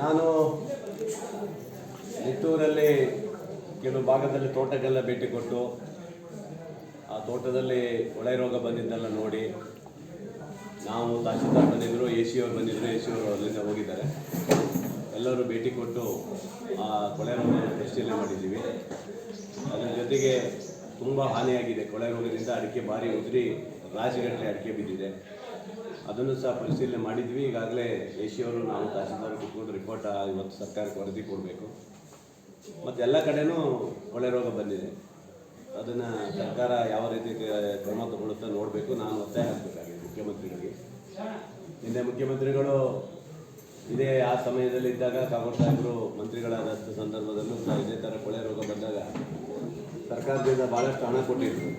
ನಾನು ನಿಟ್ಟೂರಲ್ಲಿ ಕೆಲವು ಭಾಗದಲ್ಲಿ ತೋಟಕ್ಕೆಲ್ಲ ಭೇಟಿ ಕೊಟ್ಟು ಆ ತೋಟದಲ್ಲಿ ಕೊಳೆ ರೋಗ ಬಂದಿದ್ದೆಲ್ಲ ನೋಡಿ ನಾವು ತಹಶೀಲ್ದಾರ್ ಬಂದಿದ್ದರು ಎ ಸಿ ಅವ್ರು ಬಂದಿದ್ದರು ಎ ಸಿ ಅವರು ಅಲ್ಲಿಂದ ಹೋಗಿದ್ದಾರೆ. ಎಲ್ಲರೂ ಭೇಟಿ ಕೊಟ್ಟು ಆ ಕೊಳೆ ರೋಗವನ್ನು ಪರಿಶೀಲನೆ ಮಾಡಿದ್ದೀವಿ. ಅದರ ಜೊತೆಗೆ ತುಂಬ ಹಾನಿಯಾಗಿದೆ. ಕೊಳೆ ರೋಗದಿಂದ ಅಡಿಕೆ ಭಾರಿ ಉದುರಿ ರಾಶಿಗಟ್ಟಲೆ ಅಡಿಕೆ ಬಿದ್ದಿದೆ. ಅದನ್ನು ಸಹ ಪರಿಶೀಲನೆ ಮಾಡಿದ್ವಿ. ಈಗಾಗಲೇ ಏಷಿಯವರು ನಾವು ತಹಸೀಲ್ದಾರ್ ಕುತ್ಕೊಂಡು ರಿಪೋರ್ಟ್ ಇವತ್ತು ಸರ್ಕಾರಕ್ಕೆ ವರದಿ ಕೊಡಬೇಕು. ಮತ್ತು ಎಲ್ಲ ಕಡೆನೂ ಕೊಳೆ ರೋಗ ಬಂದಿದೆ. ಅದನ್ನು ಸರ್ಕಾರ ಯಾವ ರೀತಿ ಕ್ರಮ ತಗೊಳ್ಳುತ್ತೆ ನೋಡಬೇಕು. ನಾನು ಒತ್ತಾಯ ಹಾಕಬೇಕಾಗಿದೆ ಮುಖ್ಯಮಂತ್ರಿಗಳಿಗೆ. ನಿನ್ನೆ ಮುಖ್ಯಮಂತ್ರಿಗಳು ಇದೇ ಆ ಸಮಯದಲ್ಲಿ ಇದ್ದಾಗ ಕಾಂಗ್ರೆಸ್ ಸಾಹೇಬರು ಮಂತ್ರಿಗಳಾದಂಥ ಸಂದರ್ಭದಲ್ಲೂ ಸಹ ಇದೇ ಥರ ಕೊಳೆ ರೋಗ ಬಂದಾಗ ಸರ್ಕಾರದಿಂದ ಭಾಳಷ್ಟು ಹಣ ಕೊಟ್ಟಿದ್ರು.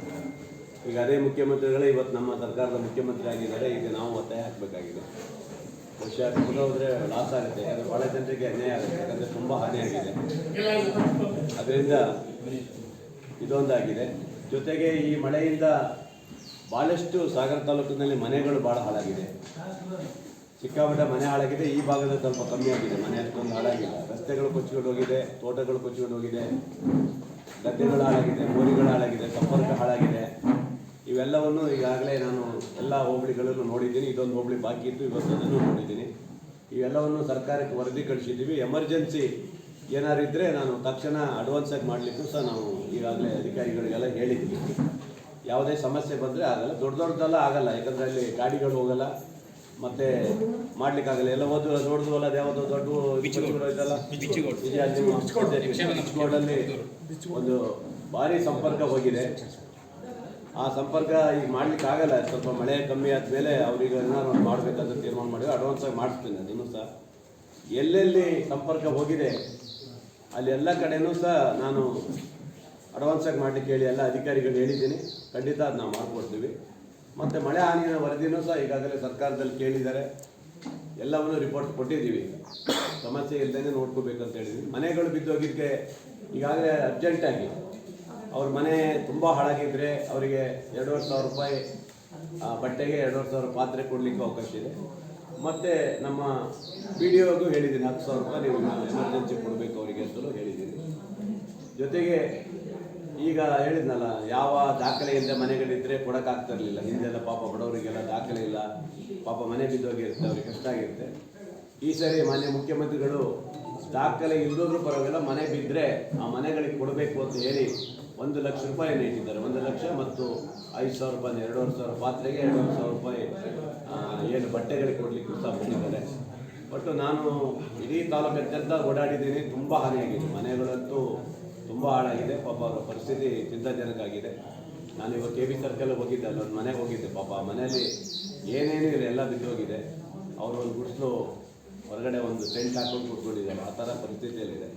ಈಗ ಅದೇ ಮುಖ್ಯಮಂತ್ರಿಗಳೇ ಇವತ್ತು ನಮ್ಮ ಸರ್ಕಾರದ ಮುಖ್ಯಮಂತ್ರಿ ಆಗಿದ್ದಾರೆ, ಈಗ ನಾವು ಒತ್ತಾಯ ಹಾಕಬೇಕಾಗಿದೆ. ಬಹುಶಃ ಹೋದರೆ ಲಾಸ್ ಆಗುತ್ತೆ, ಯಾಕಂದರೆ ಭಾಳ ಜನರಿಗೆ ಅನ್ಯಾಯ ಆಗುತ್ತೆ, ಯಾಕಂದರೆ ತುಂಬ ಹಾನಿಯಾಗಿದೆ ಅದರಿಂದ ಇದೊಂದಾಗಿದೆ. ಜೊತೆಗೆ ಈ ಮಳೆಯಿಂದ ಭಾಳಷ್ಟು ಸಾಗರ ತಾಲೂಕಿನಲ್ಲಿ ಮನೆಗಳು ಭಾಳ ಹಾಳಾಗಿದೆ. ಸಿಕ್ಕಾಪಟ್ಟೆ ಮನೆ ಹಾಳಾಗಿದೆ, ಈ ಭಾಗದಲ್ಲಿ ಸ್ವಲ್ಪ ಕಮ್ಮಿ ಆಗಿದೆ. ಮನೆ ಅಷ್ಟೊಂದು ಹಾಳಾಗಿಲ್ಲ. ರಸ್ತೆಗಳು ಕೊಚ್ಕೊಂಡು ಹೋಗಿದೆ, ತೋಟಗಳು ಕೊಚ್ಕೊಂಡು ಹೋಗಿದೆ. ಗದ್ದೆಗಳು ಹಾಳಾಗಿದೆ ಮೋರಿಗಳು ಹಾಳಾಗಿದೆ ಸಂಪರ್ಕ ಹಾಳಾಗಿದೆ. ಇವೆಲ್ಲವನ್ನು ಈಗಾಗಲೇ ನಾನು ಎಲ್ಲ ಹೋಬಳಿಗಳನ್ನು ನೋಡಿದ್ದೀನಿ. ಇದೊಂದು ಹೋಬಳಿ ಬಾಕಿ ಇತ್ತು ಇವತ್ತು ಅದನ್ನು ನೋಡಿದ್ದೀನಿ. ಇವೆಲ್ಲವನ್ನು ಸರ್ಕಾರಕ್ಕೆ ವರದಿ ಕಳಿಸಿದ್ದೀವಿ. ಎಮರ್ಜೆನ್ಸಿ ಏನಾರು ಇದ್ದರೆ ನಾನು ತಕ್ಷಣ ಅಡ್ವಾನ್ಸಾಗಿ ಮಾಡಲಿಕ್ಕೂ ಸಹ ನಾವು ಈಗಾಗಲೇ ಅಧಿಕಾರಿಗಳಿಗೆಲ್ಲ ಹೇಳಿದ್ದೀವಿ. ಯಾವುದೇ ಸಮಸ್ಯೆ ಬಂದರೆ ಆಗಲ್ಲ. ದೊಡ್ಡ ದೊಡ್ಡದೆಲ್ಲ ಆಗಲ್ಲ. ಯಾಕಂದರೆ ಅಲ್ಲಿ ಗಾಡಿಗಳು ಹೋಗಲ್ಲ. ಮತ್ತೆ ಮಾಡ್ಲಿಕ್ಕಾಗಲ್ಲ. ಎಲ್ಲ ಓದು ನೋಡಿದ್ವಲ್ಲ ಯಾವುದೋ ದೊಡ್ಡ ಇದೆಲ್ಲ? ಒಂದು ಭಾರಿ ಸಂಪರ್ಕ ಹೋಗಿದೆ. ಆ ಸಂಪರ್ಕ ಈಗ ಮಾಡ್ಲಿಕ್ಕೆ ಆಗಲ್ಲ. ಸ್ವಲ್ಪ ಮಳೆ ಕಮ್ಮಿ ಆದಮೇಲೆ ಅವ್ರಿಗೆ ಏನಾದ್ರು ಒಂದು ಮಾಡಬೇಕಂತ ತೀರ್ಮಾನ ಅಡ್ವಾನ್ಸ್ ಆಗಿ ಮಾಡಿಸ್ತೀನಿ ಅದನ್ನು ಸಹ. ಎಲ್ಲೆಲ್ಲಿ ಸಂಪರ್ಕ ಹೋಗಿದೆ, ಅಲ್ಲಿ ಎಲ್ಲ ಕಡೆನೂ ಸಹ ನಾನು ಅಡ್ವಾನ್ಸ್ ಆಗಿ ಮಾಡ್ಲಿಕ್ಕೆ ಹೇಳಿ ಎಲ್ಲ ಅಧಿಕಾರಿಗಳು ಹೇಳಿದ್ದೀನಿ. ಖಂಡಿತ ಅದು ನಾವು ಮಾಡಿಕೊಡ್ತೀವಿ. ಮತ್ತು ಮಳೆ ಹಾನಿಯ ವರದಿನೂ ಸಹ ಈಗಾಗಲೇ ಸರ್ಕಾರದಲ್ಲಿ ಕೇಳಿದ್ದಾರೆ. ಎಲ್ಲವನ್ನು ರಿಪೋರ್ಟ್ ಕೊಟ್ಟಿದ್ದೀವಿ. ಸಮಸ್ಯೆ ಇಲ್ಲದೇ ನೋಡ್ಕೋಬೇಕಂತ ಹೇಳಿದ್ವಿ ಮನೆಗಳು ಬಿದ್ದೋಗಿದ್ದಕ್ಕೆ ಈಗಾಗಲೇ ಅರ್ಜೆಂಟಾಗಿ ಅವ್ರ ಮನೆ ತುಂಬ ಹಾಳಾಗಿದ್ದರೆ ಅವರಿಗೆ ಎರಡೂವರೆ ಸಾವಿರ ರೂಪಾಯಿ ಬಟ್ಟೆಗೆ ಎರಡೂವರೆ ಸಾವಿರ ಪಾತ್ರೆ ಕೊಡಲಿಕ್ಕೆ ಅವಕಾಶ ಇದೆ. ಮತ್ತು ನಮ್ಮ ಬಿ ಡಿ ಒಗೂ ಹೇಳಿದ್ದೀನಿ, ಹತ್ತು ಸಾವಿರ ರೂಪಾಯಿ ನೀವು ಎಮರ್ಜೆನ್ಸಿ ಕೊಡಬೇಕು ಅವರಿಗೆ ಅಂತಲೂ ಹೇಳಿದ್ದೀನಿ. ಜೊತೆಗೆ ಈಗ ಹೇಳಿದ್ನಲ್ಲ, ಯಾವ ದಾಖಲೆ ಇಲ್ಲದೆ ಮನೆಗಳಿದ್ದರೆ ಕೊಡೋಕ್ಕಾಗ್ತಿರ್ಲಿಲ್ಲ. ಹಿಂದೆಲ್ಲ ಪಾಪ ಬಡವರಿಗೆಲ್ಲ ದಾಖಲೆ ಇಲ್ಲ. ಪಾಪ ಮನೆ ಬಿದ್ದೋಗಿರುತ್ತೆ ಅವ್ರಿಗೆ ಕಷ್ಟ ಆಗಿರುತ್ತೆ. ಈ ಸರಿ ಮಾನ್ಯ ಮುಖ್ಯಮಂತ್ರಿಗಳು ದಾಖಲೆ ಇಲ್ಲದ್ರೂ ಪರವಾಗಿಲ್ಲ, ಮನೆ ಬಿದ್ದರೆ ಆ ಮನೆಗಳಿಗೆ ಕೊಡಬೇಕು ಅಂತ ಹೇಳಿ ಒಂದು ಲಕ್ಷ ರೂಪಾಯಿ ಇಟ್ಟಿದ್ದಾರೆ ಒಂದು ಲಕ್ಷ ಮತ್ತು ಐದು ಸಾವಿರ ರೂಪಾಯಿ ಎರಡೂವರೆ ಸಾವಿರ ಪಾತ್ರೆಗೆ ಎರಡೂವರೆ ಸಾವಿರ ರೂಪಾಯಿ ಏನು ಬಟ್ಟೆಗಳಿಗೆ ಕೊಡಲಿಕ್ಕೆ ಸಹ ಕೊಟ್ಟಿದ್ದಾರೆ ಒಟ್ಟು ನಾನು ಇಡೀ ತಾಲೂಕಾದ್ಯಂತ ಓಡಾಡಿದ್ದೀನಿ. ತುಂಬ ಹಾನಿಯಾಗಿದೆ ಮನೆಗಳಂತೂ ತುಂಬ ಹಾಳಾಗಿದೆ. ಪಾಪ ಅವರ ಪರಿಸ್ಥಿತಿ ಚಿಂತಾಜನಕ ಆಗಿದೆ ನಾನು ಕೆ ಬಿ ಸರ್ಕಲ್ ಹೋಗಿದ್ದೆ. ಅಲ್ಲೊಂದು ಮನೆಗೆ ಹೋಗಿದ್ದೆ. ಪಾಪ ಮನೆಯಲ್ಲಿ ಏನೇನು ಇಲ್ಲ. ಎಲ್ಲ ಬಿದ್ದೋಗಿದೆ ಅವರು ಒಂದು ಗುಡಿಸ್ಲು ಹೊರಗಡೆ ಒಂದು ಟೆಂಟ್ ಹಾಕೊಂಡು ಕೂತ್ಕೊಂಡಿದ್ದಾರೆ. ಆ ಥರ ಪರಿಸ್ಥಿತಿಯಲ್ಲಿದೆ.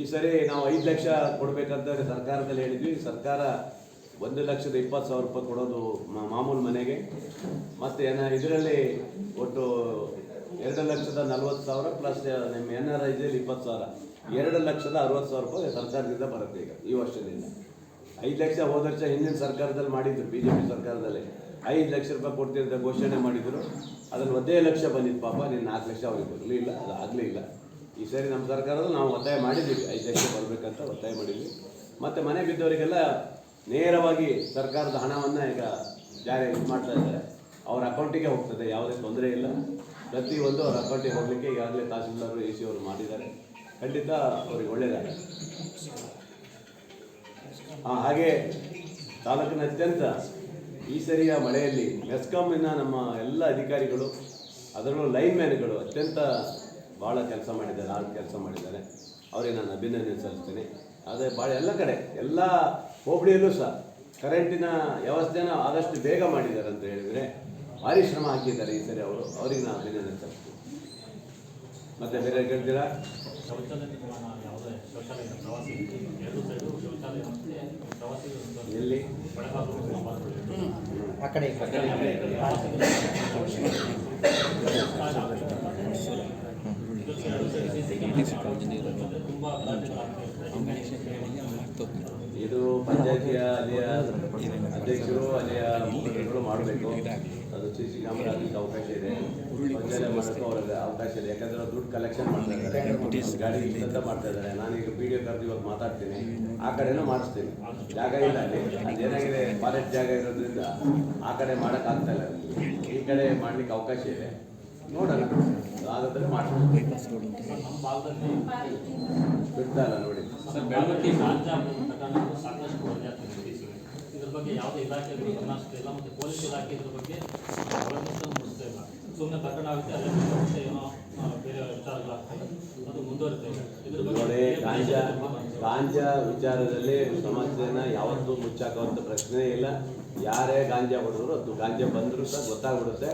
ಈ ಸರಿ ನಾವು ಐದು ಲಕ್ಷ ಕೊಡಬೇಕಂತ ಸರ್ಕಾರದಲ್ಲಿ ಹೇಳಿದ್ವಿ. ಸರ್ಕಾರ ಒಂದು ಲಕ್ಷದ ಇಪ್ಪತ್ತು ಸಾವಿರ ರೂಪಾಯಿ ಕೊಡೋದು ಮಾಮೂಲು ಮನೆಗೆ. ಮತ್ತು ಏನ, ಇದರಲ್ಲಿ ಒಟ್ಟು ಎರಡು ಲಕ್ಷದ ನಲ್ವತ್ತು ಸಾವಿರ ಪ್ಲಸ್ ನಿಮ್ಮ ಎನ್ ಆರ್ ಐಜಲ್ಲಿ ಇಪ್ಪತ್ತು ಸಾವಿರ. ಎರಡು ಲಕ್ಷದ ಅರವತ್ತು ಸಾವಿರ ರೂಪಾಯಿ ಸರ್ಕಾರದಿಂದ ಬರುತ್ತೆ ಈಗ ಈ ವರ್ಷದಿಂದ. ಐದು ಲಕ್ಷ ಹೋದ ವರ್ಷ ಹಿಂದಿನ ಸರ್ಕಾರದಲ್ಲಿ ಮಾಡಿದ್ರು ಬಿ ಜೆ ಪಿ ಸರ್ಕಾರದಲ್ಲಿ. ಐದು ಲಕ್ಷ ರೂಪಾಯಿ ಕೊಡ್ತೀರಂತ ಘೋಷಣೆ ಮಾಡಿದರು. ಅದ್ರಲ್ಲಿ ಒಂದೇ ಲಕ್ಷ ಬಂದಿತ್ತು ಪಾಪ ನೀನು ನಾಲ್ಕು ಲಕ್ಷ ಅವ್ರಿಗೆ ಬರಲಿಲ್ಲ ಅದು ಆಗಲೇ ಇಲ್ಲ. ಈ ಸರಿ ನಮ್ಮ ಸರ್ಕಾರದಲ್ಲಿ ನಾವು ಒತ್ತಾಯ ಮಾಡಿದ್ದೀವಿ. ಐದು ಲಕ್ಷ ಬರಬೇಕಂತ ಒತ್ತಾಯ ಮಾಡಿದ್ವಿ ಮತ್ತು ಮನೆ ಬಿದ್ದವರಿಗೆಲ್ಲ ನೇರವಾಗಿ ಸರ್ಕಾರದ ಹಣವನ್ನು ಈಗ ಜಾರಿ ಇದು ಮಾಡ್ತಾ ಇದ್ದಾರೆ. ಅವರ ಅಕೌಂಟಿಗೆ ಹೋಗ್ತದೆ ಯಾವುದೇ ತೊಂದರೆ ಇಲ್ಲ. ಪ್ರತಿಯೊಂದು ಅವ್ರ ಅಕೌಂಟಿಗೆ ಹೋಗಲಿಕ್ಕೆ ಈಗಾಗಲೇ ತಹಸೀಲ್ದಾರರು ಎ ಸಿ ಅವರು ಮಾಡಿದ್ದಾರೆ. ಖಂಡಿತ ಅವ್ರಿಗೆ ಒಳ್ಳೆಯದಾಗುತ್ತೆ ಆ, ಹಾಗೆ ತಾಲೂಕಿನಾದ್ಯಂತ ಈ ಸರಿಯ ಮಳೆಯಲ್ಲಿ ಮೆಸ್ಕಾಮಿನ ನಮ್ಮ ಎಲ್ಲ ಅಧಿಕಾರಿಗಳು ಅದರಲ್ಲೂ ಲೈನ್ ಮ್ಯಾನ್ಗಳು ಅತ್ಯಂತ ಭಾಳ ಕೆಲಸ ಮಾಡಿದ್ದಾರೆ ಆರು ಕೆಲಸ ಮಾಡಿದ್ದಾರೆ ಅವರಿಗೆ ನಾನು ಅಭಿನಂದನೆ ಸಲ್ಲಿಸ್ತೀನಿ ಆದರೆ ಭಾಳ ಎಲ್ಲ ಕಡೆ ಎಲ್ಲ ಹೋಬಳಿಯಲ್ಲೂ ಸಹ ಕರೆಂಟಿನ ವ್ಯವಸ್ಥೆನ ಆದಷ್ಟು ಬೇಗ ಮಾಡಿದ್ದಾರೆ ಅಂತ ಹೇಳಿದರೆ ಭಾರಿ ಶ್ರಮ ಹಾಕಿದ್ದಾರೆ ಈ ಸರಿ ಅವರು ಅವರಿಗೆ ನಾನು ಅಭಿನಂದನೆ ಸಲ್ಲಿಸ್ತೀನಿ ಮತ್ತೆ ಬೇರೆ ಕೇಳ್ತೀರಾ ಎಲ್ಲಿ ಆ ಕಡೆ ಆ ಈ ಇಂಜಿನಿಯರ್ ಇದು ಪಂಚಾಯತಿಯ ಅಲ್ಲಿಯ ಅಧ್ಯಕ್ಷರು, ಅಲ್ಲಿಯ ಮುಖಂಡರುಗಳು ಮಾಡಬೇಕು. ಅದು ಸಿ ಸಿ ಕ್ಯಾಮ್ರಾ ಅವಕಾಶ ಇದೆ. ಶೌಚಾಲಯ ಮಾಡೋಕ್ಕೂ ಅವ್ರಿಗೆ ಅವಕಾಶ ಇದೆ. ಯಾಕಂದ್ರೆ ದುಡ್ಡು ಕಲೆಕ್ಷನ್ ಮಾಡ್ತಾ ಇದ್ದಾರೆ. ಗಾಡಿ ಅಂತ ಮಾಡ್ತಾ ಇದ್ದಾರೆ. ನಾನೀಗ ಪಿ ಡಿ ಕರೆದು ಇವಾಗ ಮಾತಾಡ್ತೀನಿ. ಆ ಕಡೆನೂ ಮಾಡಿಸ್ತೀನಿ. ಜಾಗ ಇಲ್ಲ ಅಲ್ಲಿ. ಅದೇನಾಗಿದೆ ಫಾರೆಸ್ಟ್ ಜಾಗ ಇರೋದ್ರಿಂದ ಆ ಕಡೆ ಮಾಡೋಕ್ಕಾಗ್ತಾ ಇಲ್ಲ. ಈ ಕಡೆ ಮಾಡ್ಲಿಕ್ಕೆ ಅವಕಾಶ ಇದೆ. ನೋಡೋಣ ಆಗುತ್ತೆ ಅಂತ ನಮ್ಮ ಭಾಗದಲ್ಲಿ ಬಿಡ್ತಾ ಇಲ್ಲ ನೋಡಿ. ಸರ್ ಬೆಳವಣಿಗೆ ಗಾಂಜಾ ಪ್ರಕರಣಗಳು ಸಾಕಷ್ಟು ವರದಿ ಆಗ್ತದೆ ಇದ್ರ ಬಗ್ಗೆ ಯಾವುದೇ ಇಲಾಖೆ ಗಮನ ಇಲ್ಲ ಮತ್ತು ಪೊಲೀಸ್ ಇಲಾಖೆ ಇದ್ರ ಬಗ್ಗೆ ಮೂಡಿಸ್ತಾ ಇಲ್ಲ. ಸುಮ್ಮನೆ ಪ್ರಕರಣ ಆಗುತ್ತೆ ಏನೋ ಬೇರೆ ವಿಚಾರಗಳಾಗ್ತವೆ ಅದು ಮುಂದುವರಿತಾ ಇದೆ. ಇದ್ರ ಬಗ್ಗೆ ಗಾಂಜಾ ಗಾಂಜಾ ವಿಚಾರದಲ್ಲಿ ಸಮಸ್ಯೆನ ಯಾವತ್ತೂ ಮುಚ್ಚಾಕುವಂಥ ಪ್ರಶ್ನೆ ಇಲ್ಲ. ಯಾರೇ ಗಾಂಜಾ ಹೊಡೆದ್ರು ಅದು ಗಾಂಜಾ ಬಂದರೂ ಸಹ ಗೊತ್ತಾಗ್ಬಿಡುತ್ತೆ.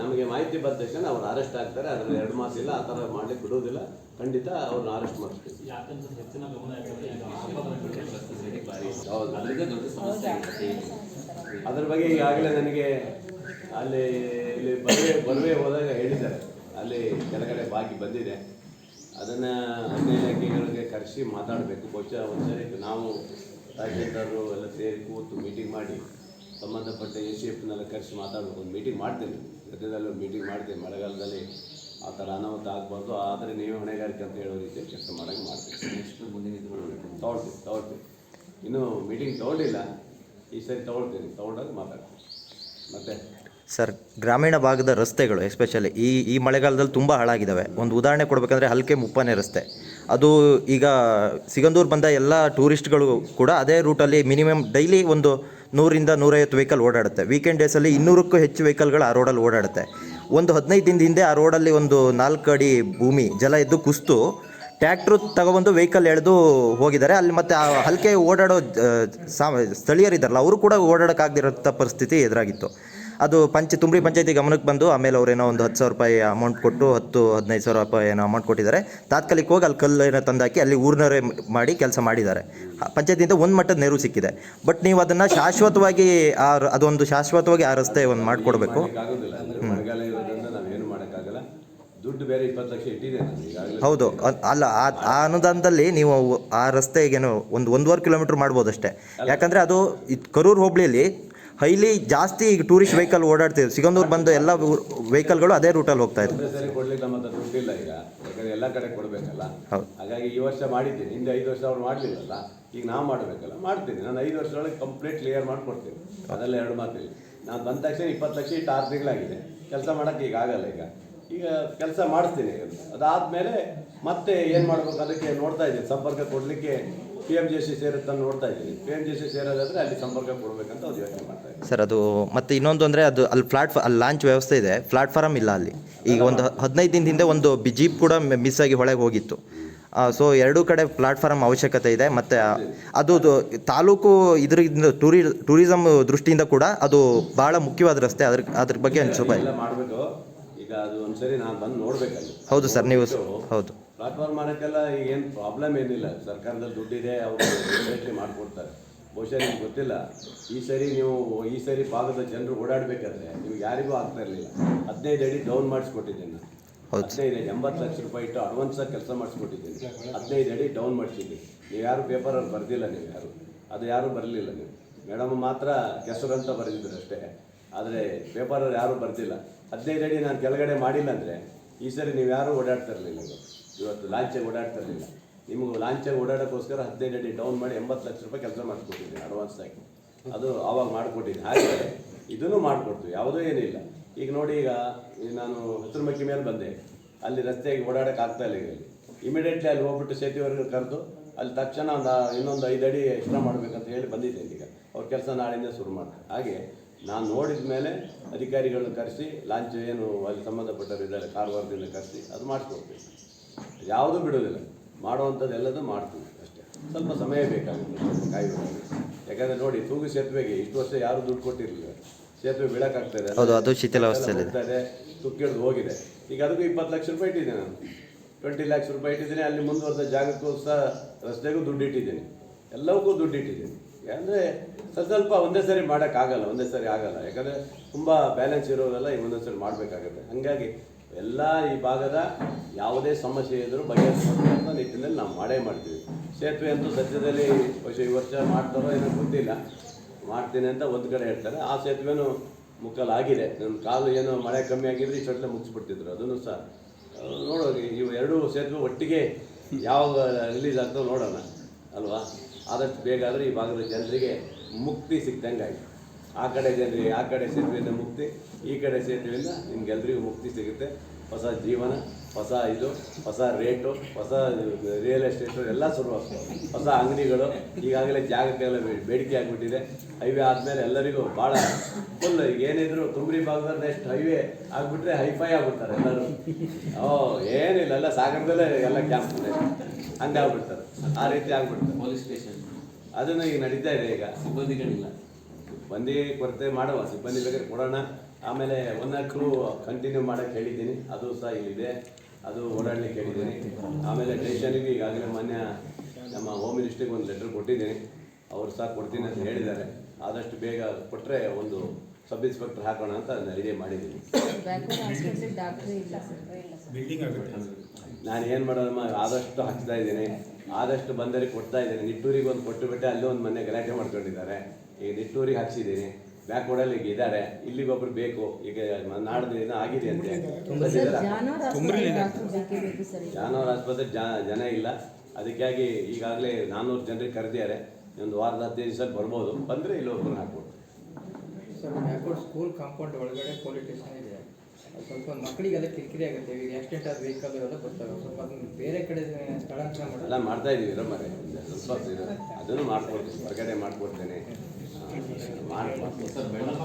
ನಮಗೆ ಮಾಹಿತಿ ಬಂದ ತಕ್ಷಣ ಅವ್ರು ಅರೆಸ್ಟ್ ಆಗ್ತಾರೆ ಅದ್ರಲ್ಲಿ ಎರಡು ಮಾತಿಲ್ಲ ಆ ಥರ ಮಾಡ್ಲಿಕ್ಕೆ ಬಿಡೋದಿಲ್ಲ ಖಂಡಿತ ಅವ್ರನ್ನ ಅರೆಸ್ಟ್ ಮಾಡ್ತೀವಿ ಅದ್ರ ಬಗ್ಗೆ ಈಗಾಗಲೇ ನನಗೆ ಅಲ್ಲಿ ಇಲ್ಲಿ ಬರುವೆ ಬರುವೆ ಹೋದಾಗ ಹೇಳಿದ್ದಾರೆ. ಅಲ್ಲಿ ಕೆಳಗಡೆ ಬಾಕಿ ಬಂದಿದೆ. ಅದನ್ನು ಅನ್ಯ ಇಲಾಖೆಗಳಿಗೆ ಕರೆಸಿ ಮಾತಾಡಬೇಕು. ಬಹುಶಃ ಒಂದ್ಸರಿ ನಾವು ತಹಶೀಲ್ದಾರರು ಎಲ್ಲ ಸೇರಿ ಕೂತು ಮೀಟಿಂಗ್ ಮಾಡಿ ಸಂಬಂಧಪಟ್ಟ ಎ ಸಿ ಎಫ್ನೆಲ್ಲ ಕರೆಸಿ ಮಾತಾಡಬೇಕು. ಒಂದು ಮೀಟಿಂಗ್ ಮಾಡ್ತೇನೆ. ಸದ್ಯದಲ್ಲಿ ಒಂದು ಮೀಟಿಂಗ್ ಮಾಡ್ತೀವಿ ಮಳೆಗಾಲದಲ್ಲಿ ಆ ಥರ ಅನಾಹುತ ಆಗ್ಬಾರ್ದು. ಆದರೆ ನೀವು ಹೊಣೆಗಾರಿಕೆ ಅಂತ ಹೇಳೋ ರೀತಿ ಕೆಲಸ ಮಾಡೋಕ್ಕೆ ಮಾಡ್ತೀವಿ. ನೆಕ್ಸ್ಟ್ ಮುಂದಿನ ಇದು ತೊಗೊಳ್ತೀವಿ ತೊಗೊಳ್ತೀವಿ. ಇನ್ನೂ ಮೀಟಿಂಗ್ ತೊಗೊಂಡಿಲ್ಲ ಈ ಸರಿ ತೊಗೊಳ್ತೀನಿ. ತೊಗೊಂಡಾಗ ಮಾತಾಡ್ತೀನಿ. ಮತ್ತೆ? ಸರ್ ಗ್ರಾಮೀಣ ಭಾಗದ ರಸ್ತೆಗಳು ಎಸ್ಪೆಷಲಿ ಈ ಈ ಮಳೆಗಾಲದಲ್ಲಿ ತುಂಬ ಹಾಳಾಗಿದ್ದಾವೆ. ಒಂದು ಉದಾಹರಣೆ ಕೊಡಬೇಕಂದ್ರೆ ಹಲ್ಕೆ ಮುಪ್ಪನೆ ರಸ್ತೆ. ಅದು ಈಗ ಸಿಗಂದೂರು ಬಂದ ಎಲ್ಲ ಟೂರಿಸ್ಟ್ಗಳು ಕೂಡ ಅದೇ ರೂಟಲ್ಲಿ ಮಿನಿಮಮ್ ಡೈಲಿ ಒಂದು ನೂರಿಂದ ನೂರೈವತ್ತು ವೆಹಿಕಲ್ ಓಡಾಡುತ್ತೆ. ವೀಕೆಂಡ್ ಡೇಸಲ್ಲಿ ಇನ್ನೂರಕ್ಕೂ ಹೆಚ್ಚು ವೆಹಿಕಲ್ಗಳು ಆ ರೋಡಲ್ಲಿ ಓಡಾಡುತ್ತೆ. ಒಂದು ಹದಿನೈದು ದಿನದ ಹಿಂದೆ ಆ ರೋಡಲ್ಲಿ ಒಂದು ನಾಲ್ಕು ಅಡಿ ಭೂಮಿ, ಜಲ ಎದ್ದು ಕುಸ್ತು ಟ್ಯಾಕ್ಟ್ರು ತಗೊಬಂದು ವೆಹಿಕಲ್ ಎಳೆದು ಹೋಗಿದ್ದಾರೆ. ಅಲ್ಲಿ ಮತ್ತೆ ಆ ಹಲ್ಕೆ ಓಡಾಡೋ ಸಾ ಸ್ಥಳೀಯರಿದ್ದಾರಲ್ಲ ಅವರು ಕೂಡ ಓಡಾಡೋಕ್ಕಾಗದಿರೋಂಥ ಪರಿಸ್ಥಿತಿ ಎದುರಾಗಿತ್ತು. ಅದು ಪಂಚ ತುಂಬ್ರಿ ಪಂಚಾಯತಿ ಗಮನಕ್ಕೆ ಬಂದು ಆಮೇಲೆ ಅವರೇನೋ ಒಂದು ಹತ್ತು ಸಾವಿರ ರೂಪಾಯಿ ಅಮೌಂಟ್ ಕೊಟ್ಟು ಹತ್ತು ಹದಿನೈದು ಸಾವಿರ ರೂಪಾಯಿ ಏನೋ ಅಮೌಂಟ್ ಕೊಟ್ಟಿದ್ದಾರೆ. ತಾತ್ಕಾಲಿಕವಾಗಿ ಅಲ್ಲಿ ಕಲ್ಲು ಏನೋ ತಂದಾಕಿ ಅಲ್ಲಿ ಊರಿನವರೇ ಮಾಡಿ ಕೆಲಸ ಮಾಡಿದ್ದಾರೆ. ಪಂಚಾಯತಿಯಿಂದ ಒಂದು ಮಟ್ಟದ ನೆರವು ಸಿಕ್ಕಿದೆ. ಬಟ್ ನೀವು ಅದನ್ನು ಶಾಶ್ವತವಾಗಿ ಆ ಅದೊಂದು ಶಾಶ್ವತವಾಗಿ ಆ ರಸ್ತೆ ಒಂದು ಮಾಡಿಕೊಡ್ಬೇಕು. ದುಡ್ಡು ಬೇರೆ ಇಪ್ಪತ್ತು ಲಕ್ಷ ಇಟ್ಟಿದೆ ಹೌದು. ಅಲ್ಲ ಆ ಆ ಅನುದಾನದಲ್ಲಿ ನೀವು ಆ ರಸ್ತೆಗೇನು ಒಂದು ಒಂದೂವರೆ ಕಿಲೋಮೀಟ್ರ್ ಮಾಡ್ಬೋದಷ್ಟೇ. ಯಾಕಂದರೆ ಅದು ಕರೂರು ಹೋಬಳಿಯಲ್ಲಿ ಹೈಲಿ ಜಾಸ್ತಿ ಈಗ ಟೂರಿಸ್ಟ್ ವೆಹಿಕಲ್ ಓಡಾಡ್ತಿದ್ರು ಸಿಗಂದೂರು ಬಂದು ಎಲ್ಲ ವೆಹಿಕಲ್ಗಳು ಅದೇ ರೂಟಲ್ಲಿ ಹೋಗ್ತಾ ಇದ್ರು ಸರಿ ಕೊಡ್ಲಿಕ್ಕೆ ನಮ್ಮ ಹತ್ರ ದುಡ್ಡಿಲ್ಲ ಈಗ. ಯಾಕಂದ್ರೆ ಎಲ್ಲ ಕಡೆ ಕೊಡಬೇಕಲ್ಲ. ಹೌದು. ಹಾಗಾಗಿ ಈ ವರ್ಷ ಮಾಡಿದ್ದೀನಿ. ಹಿಂದೆ ಐದು ವರ್ಷ ಅವ್ರು ಮಾಡಲಿಲ್ಲಲ್ಲ. ಈಗ ನಾವು ಮಾಡಬೇಕಲ್ಲ. ಮಾಡ್ತೀನಿ. ನಾನು ಐದು ವರ್ಷದೊಳಗೆ ಕಂಪ್ಲೀಟ್ ಕ್ಲಿಯರ್ ಮಾಡಿಕೊಡ್ತೀನಿ. ಅದೆಲ್ಲ ಎರಡು ಮಾತಿಲ್ಲ. ನಾನು ಬಂದ ತಕ್ಷಣ ಇಪ್ಪತ್ತು ಲಕ್ಷ ಇಟ್ಟು ಆರು ತಿಂಗಳಾಗಿದೆ. ಕೆಲಸ ಮಾಡೋಕ್ಕೆ ಈಗ ಆಗಲ್ಲ ಈಗ. ಈಗ ಕೆಲಸ ಮಾಡಿಸ್ತೀನಿ. ಈಗ ಅದಾದಮೇಲೆ ಮತ್ತೆ ಏನು ಮಾಡ್ಬೇಕು ಅದಕ್ಕೆ ನೋಡ್ತಾ ಇದ್ದೀನಿ. ಸಂಪರ್ಕ ಕೊಡಲಿಕ್ಕೆ ಪಿ ಎಂ ಜೆ ಸಿ ಸೇರುತ್ತಾ ನೋಡ್ತಾ ಇದ್ದೀನಿ. ಪಿ ಎಂ ಜೆ ಸಿ ಸೇರೋದಾದ್ರೆ ಅಲ್ಲಿ ಸಂಪರ್ಕ ಕೊಡಬೇಕಂತ ಅವ್ರು ಯೋಚನೆ ಮಾಡ್ತಾ ಸರ್ ಅದು ಮತ್ತೆ ಇನ್ನೊಂದು ಅಂದರೆ ಅದು ಅಲ್ಲಿ ಪ್ಲಾಟ್ ಅಲ್ಲಿ ಲಾಂಚ್ ವ್ಯವಸ್ಥೆ ಇದೆ. ಪ್ಲಾಟ್ಫಾರಮ್ ಇಲ್ಲ ಅಲ್ಲಿ. ಈಗ ಒಂದು ಹದಿನೈದು ದಿನದ ಹಿಂದೆ ಒಂದು ಬಿ ಜೀಪ್ ಕೂಡ ಮಿಸ್ ಆಗಿ ಒಳಗೆ ಹೋಗಿತ್ತು. ಸೊ ಎರಡೂ ಕಡೆ ಪ್ಲಾಟ್ಫಾರಮ್ ಅವಶ್ಯಕತೆ ಇದೆ. ಮತ್ತು ಅದು ತಾಲೂಕು ಇದರಿಂದ ಟೂರಿ ಟೂರಿಸಮ್ ದೃಷ್ಟಿಯಿಂದ ಕೂಡ ಅದು ಭಾಳ ಮುಖ್ಯವಾದ ರಸ್ತೆ. ಅದ್ರ ಅದ್ರ ಬಗ್ಗೆ ಸ್ವಲ್ಪ ಮಾಡಬೇಕು. ಈಗ ಅದು ಒಂದ್ಸರಿ ನಾನು ಬಂದು ನೋಡ್ಬೇಕಲ್ಲಿ. ಹೌದು ಸರ್ ನೀವು ಹೌದು. ಪ್ಲಾಟ್ಫಾರ್ಮ್ ಮಾಡೋಕ್ಕೆಲ್ಲ ಈಗ ಏನು ಪ್ರಾಬ್ಲಮ್ ಏನಿಲ್ಲ. ಸರ್ಕಾರದಲ್ಲಿ ದುಡ್ಡಿದೆ ಅವರು ಇಮಿಡಿಯೇಟ್ಲಿ ಮಾಡಿಕೊಡ್ತಾರೆ. ಬಹುಶಃ ನಿಮ್ಗೆ ಗೊತ್ತಿಲ್ಲ. ಈ ಸರಿ ನೀವು ಈ ಸರಿ ಭಾಗದ ಜನರು ಓಡಾಡಬೇಕಾದ್ರೆ ನಿಮ್ಗೆ ಯಾರಿಗೂ ಆಗ್ತಾ ಇರಲಿಲ್ಲ. ಹದಿನೈದು ಅಡಿ ಡೌನ್ ಮಾಡಿಸ್ಕೊಟ್ಟಿದ್ದೀನಿ. ಹದಿನೈದು ಅಡಿ ಎಂಬತ್ತು ಲಕ್ಷ ರೂಪಾಯಿ ಇಟ್ಟು ಅಡ್ವಾನ್ಸಾಗಿ ಕೆಲಸ ಮಾಡಿಸ್ಕೊಟ್ಟಿದ್ದೀನಿ. ಹದಿನೈದು ಅಡಿ ಡೌನ್ ಮಾಡಿಸಿದ್ದೀನಿ. ನೀವು ಯಾರು ಪೇಪರಲ್ಲಿ ಬರೆದಿಲ್ಲ ನೀವು ಯಾರು? ಅದು ಯಾರೂ ಬರಲಿಲ್ಲ ನೀವು. ಮೇಡಮ್ ಮಾತ್ರ ಕೆಸರು ಅಂತ ಬರೆದಿದ್ರು ಅಷ್ಟೇ. ಆದರೆ ಪೇಪರಲ್ಲಿ ಯಾರೂ ಬರ್ದಿಲ್ಲ. ಹದಿನೈದು ಅಡಿ ನಾನು ಕೆಳಗಡೆ ಮಾಡಿಲ್ಲ ಅಂದರೆ ಈ ಸರಿ ನೀವು ಯಾರೂ ಓಡಾಡ್ತಾ ಇರಲಿಲ್ಲ ಇವತ್ತು ಲಾಂಚಾಗಿ ಓಡಾಡ್ತಿರಲಿಲ್ಲ ನಿಮಗೂ ಲಾಂಚಾಗಿ ಓಡಾಡೋಕ್ಕೋಸ್ಕರ ಹದಿನೈದು ಅಡಿ ಡೌನ್ ಮಾಡಿ ಎಂಬತ್ತು ಲಕ್ಷ ರೂಪಾಯಿ ಕೆಲಸ ಮಾಡಿಸ್ಕೊಟ್ಟಿದ್ದೀನಿ ಅಡ್ವಾನ್ಸ್ ಆಗಿ. ಅದು ಆವಾಗ ಮಾಡಿಕೊಟ್ಟಿದ್ದೀನಿ. ಹಾಗೆ ಇದನ್ನು ಮಾಡಿಕೊಡ್ತೀವಿ. ಯಾವುದೂ ಏನಿಲ್ಲ. ಈಗ ನೋಡಿ ಈಗ ನಾನು ಹಸಿರುಮಕ್ಕಿ ಮೇಲೆ ಬಂದೆ. ಅಲ್ಲಿ ರಸ್ತೆಗೆ ಓಡಾಡಕ್ಕೆ ಆಗ್ತಾ ಇಲ್ಲ ಈಗ ಇಮಿಡಿಯೇಟ್ಲಿ ಅಲ್ಲಿ ಹೋಗ್ಬಿಟ್ಟು ಸೇತುವೆವರೆಗೂ ಕರೆದು ಅಲ್ಲಿ ತಕ್ಷಣ ಒಂದು ಇನ್ನೊಂದು ಐದು ಅಡಿ ಎಕ್ಸ್ಟ್ರಾ ಮಾಡಬೇಕಂತ ಹೇಳಿ ಬಂದಿದ್ದೇನೆ ಈಗ. ಅವ್ರ ಕೆಲಸ ನಾಳೆಯಿಂದ ಶುರು ಮಾಡಿ. ಹಾಗೆ ನಾನು ನೋಡಿದ ಮೇಲೆ ಅಧಿಕಾರಿಗಳನ್ನ ಕರೆಸಿ, ಲಾಂಚ್ ಏನು ಅಲ್ಲಿ ಸಂಬಂಧಪಟ್ಟವರು ಇದ್ದಾರೆ ಕಾರವಾರದಿಂದ ಕರೆಸಿ, ಅದು ಮಾಡಿಸ್ಕೊಡ್ತೀವಿ ಯಾವುದೂ ಬಿಡೋದಿಲ್ಲ ಮಾಡುವಂಥದ್ದು ಎಲ್ಲದೂ ಮಾಡ್ತೀವಿ ಅಷ್ಟೇ. ಸ್ವಲ್ಪ ಸಮಯ ಬೇಕಾಗುತ್ತೆ ಕಾಯಬೇಕಾಗುತ್ತೆ ಯಾಕಂದರೆ ನೋಡಿ ತೂಗು ಸೇತುವೆಗೆ ಇಷ್ಟು ವರ್ಷ ಯಾರು ದುಡ್ಡು ಕೊಟ್ಟಿರಲಿಲ್ಲ. ಸೇತುವೆ ಬೀಳಕ್ಕಾಗ್ತದೆ. ಹೌದು, ಅದು ಇದೆ ತುಕ್ಕಿಡ್ದು ಹೋಗಿದೆ. ಈಗ ಅದಕ್ಕೂ ಇಪ್ಪತ್ತು ಲಕ್ಷ ರೂಪಾಯಿ ಇಟ್ಟಿದ್ದೀನಿ ನಾನು. ಟ್ವೆಂಟಿ ಲ್ಯಾಕ್ಸ್ ರೂಪಾಯಿ ಇಟ್ಟಿದ್ದೀನಿ ಅಲ್ಲಿ ಮುಂದುವರೆದ ಜಾಗಕ್ಕೂ ಸಹ ರಸ್ತೆಗೂ ದುಡ್ಡು ಇಟ್ಟಿದ್ದೀನಿ. ಎಲ್ಲವಕ್ಕೂ ದುಡ್ಡು ಇಟ್ಟಿದ್ದೀನಿ. ಅಂದರೆ ಸ್ವಲ್ಪ ಸ್ವಲ್ಪ ಒಂದೇ ಸರಿ ಮಾಡೋಕ್ಕಾಗಲ್ಲ ಒಂದೇ ಸರಿ ಆಗಲ್ಲ. ಯಾಕಂದರೆ ತುಂಬ ಬ್ಯಾಲೆನ್ಸ್ ಇರೋದೆಲ್ಲ ಈ ಒಂದೊಂದು ಸರಿ ಮಾಡಬೇಕಾಗುತ್ತೆ. ಹಾಗಾಗಿ ಎಲ್ಲ ಈ ಭಾಗದ ಯಾವುದೇ ಸಮಸ್ಯೆ ಇದ್ದರೂ ಬಗೆಹರಿಸುವಂಥ ನಿಟ್ಟಿನಲ್ಲಿ ನಾವು ಮಾಡೇ ಮಾಡ್ತೀವಿ. ಸೇತುವೆ ಅಂತೂ ಸದ್ಯದಲ್ಲಿ ಬಹುಶಃ ಈ ವರ್ಷ ಮಾಡ್ತಾರೋ ಏನೋ ಗೊತ್ತಿಲ್ಲ. ಮಾಡ್ತೀನಿ ಅಂತ ಒಂದು ಕಡೆ ಹೇಳ್ತಾರೆ. ಆ ಸೇತುವೆನೂ ಮುಕ್ಕಲಾಗಿದೆ. ನನ್ನ ಕಾಲು ಏನೋ ಮಳೆ ಕಮ್ಮಿ ಆಗಿದ್ರೆ ಇಷ್ಟೊತ್ತಲೆ ಮುಗಿಸ್ಬಿಡ್ತಿದ್ರು ಅದನ್ನು ಸಹ ನೋಡೋದು ನೋಡೋ ಇವು ಎರಡೂ ಸೇತುವೆ ಒಟ್ಟಿಗೆ ಯಾವ ರಿಲೀಸ್ ಆಗ್ತೋ ನೋಡೋಣ. ಅಲ್ವಾ? ಆದಷ್ಟು ಬೇಗ ಆದರೆ ಈ ಭಾಗದ ಜನರಿಗೆ ಮುಕ್ತಿ ಸಿಗ್ದಂಗೆ ಆಯ್ತು ಆ ಕಡೆ ಜನರಿಗೆ ಆ ಕಡೆ ಸೇತುವೆಯಿಂದ ಮುಕ್ತಿ ಈ ಕಡೆ ಸೇತುವೆಯಿಂದ ನಿಮಗೆಲ್ಲರಿಗೂ ಮುಕ್ತಿ ಸಿಗುತ್ತೆ. ಹೊಸ ಜೀವನ ಹೊಸ ಇದು ಹೊಸ ರೇಟು ಹೊಸ ರಿಯಲ್ ಎಸ್ಟೇಟು ಎಲ್ಲ ಶುರುವಾಗ್ತವೆ ಹೊಸ ಅಂಗಡಿಗಳು ಈಗಾಗಲೇ ಜಾಗಕ್ಕೆಲ್ಲ ಬೇಡಿಕೆ ಆಗಿಬಿಟ್ಟಿದೆ. ಹೈವೇ ಆದಮೇಲೆ ಎಲ್ಲರಿಗೂ ಭಾಳ ಫುಲ್ ಈಗ ಏನಿದ್ರು ತುಮರಿ ಭಾಗದಲ್ಲಿ ನೆಕ್ಸ್ಟ್ ಹೈವೇ ಆಗಿಬಿಟ್ರೆ ಹೈಫೈ ಆಗ್ಬಿಡ್ತಾರೆ ಎಲ್ಲರೂ. ಓ ಏನಿಲ್ಲ ಎಲ್ಲ ಸಾಗರದಲ್ಲೇ ಎಲ್ಲ ಕ್ಯಾಂಪ್ ಇದೆ. ಹಂಗಾಗ್ಬಿಡ್ತಾರೆ. ಆ ರೀತಿ ಆಗ್ಬಿಡ್ತಾರೆ. ಪೊಲೀಸ್ ಸ್ಟೇಷನ್ ಅದನ್ನು ಈಗ ನಡೀತಾ ಇದೆ ಈಗ. ಸಿಬ್ಬಂದಿಗಳಿಲ್ಲ. ಸಿಬ್ಬಂದಿ ಕೊರತೆ ಮಾಡುವ ಸಿಬ್ಬಂದಿ ಬೇಕಾದ್ರೆ ಕೊಡೋಣ. ಆಮೇಲೆ ಒನ್ ಆರ್ ಟೂ ಕಂಟಿನ್ಯೂ ಮಾಡೋಕ್ಕೆ ಹೇಳಿದ್ದೀನಿ. ಅದು ಸಹ ಇಲ್ಲಿದೆ. ಅದು ಓಡಾಡಲಿಕ್ಕೆ ಹೇಳಿದ್ದೀನಿ. ಆಮೇಲೆ ಟೇಷನಿಗೆ ಈಗಾಗಲೇ ಮೊನ್ನೆ ನಮ್ಮ ಹೋಮ್ ಮಿನಿಸ್ಟ್ರಿಗೆ ಒಂದು ಲೆಟರ್ ಕೊಟ್ಟಿದ್ದೀನಿ. ಅವರು ಸಹ ಕೊಡ್ತೀನಿ ಅಂತ ಹೇಳಿದ್ದಾರೆ. ಆದಷ್ಟು ಬೇಗ ಕೊಟ್ಟರೆ ಒಂದು ಸಬ್ ಇನ್ಸ್ಪೆಕ್ಟರ್ ಹಾಕೋಣ ಅಂತ ಐಡಿಯಾ ಮಾಡಿದ್ದೀನಿ. ನಾನು ಏನು ಮಾಡೋದಮ್ಮ ಆದಷ್ಟು ಹಾಕ್ತಾ ಇದ್ದೀನಿ. ಆದಷ್ಟು ಬಂದರೆ ಕೊಡ್ತಾ ಇದ್ದೀನಿ. ನಿಟ್ಟೂರಿಗೆ ಒಂದು ಕೊಟ್ಟು ಬಿಟ್ಟೆ ಅಲ್ಲಿ ಒಂದು ಮನೆ ಗಲಾಟೆ ಮಾಡ್ಕೊಂಡಿದ್ದಾರೆ. ಈಗ ನಿಟ್ಟೂರಿಗೆ ಹಾಕ್ಸಿದ್ದೀನಿ ಬ್ಯಾಕ್ವರ್ಡಲ್ಲಿ ಈಗ ಇದ್ದಾರೆ ಇಲ್ಲಿಗೊಬ್ರು ಬೇಕು. ಈಗ ನಾಡಿದ್ರೆ ಏನೋ ಆಗಿದೆ ಅಂತೆ. ಜಾನುವಾರು ಜಾನವಾರು ಆಸ್ಪತ್ರೆ ಜನ ಇಲ್ಲ. ಅದಕ್ಕಾಗಿ ಈಗಾಗಲೇ ನಾನ್ನೂರು ಜನರಿಗೆ ಕರೆದಿದ್ದಾರೆ. ಒಂದು ವಾರದ ಹದಿನೈದು ದಿವಸ ಬರ್ಬೋದು. ಬಂದರೆ ಇಲ್ಲಿ ಒಬ್ಬರು ಹಾಕ್ಬೋದು. ಸ್ಕೂಲ್ ಕಾಂಪೌಂಡ್ ಒಳಗಡೆ ಪೊಲೀಸ್ ಸ್ಟೇಷನ್ ಇದೆ. ಸ್ವಲ್ಪ ಮಕ್ಕಳಿಗೆಲ್ಲ ಕಿರಿಕಿರಿ ಆಗುತ್ತೆ. ಈಗ ಆಕ್ಸಿಡೆಂಟ್ ಆದ ವೆಹಿಕಲ್ ಎಲ್ಲ ಬರ್ತವೆ. ಸ್ವಲ್ಪ ಅದನ್ನ ಬೇರೆ ಕಡೆ ಸ್ಥಳಾಂತರ ಮಾಡಿ ಎಲ್ಲ ಮಾಡ್ತಾ ಇದ್ದೀವಿ ಇರೋ ಮರೆ ಸ್ವಲ್ಪ. ಅದನ್ನು ಮಾಡ್ಕೊಡ್ತೀನಿ. ಹೊರಗಡೆ ಮಾಡ್ಕೊಡ್ತೇನೆ. Ini sudah.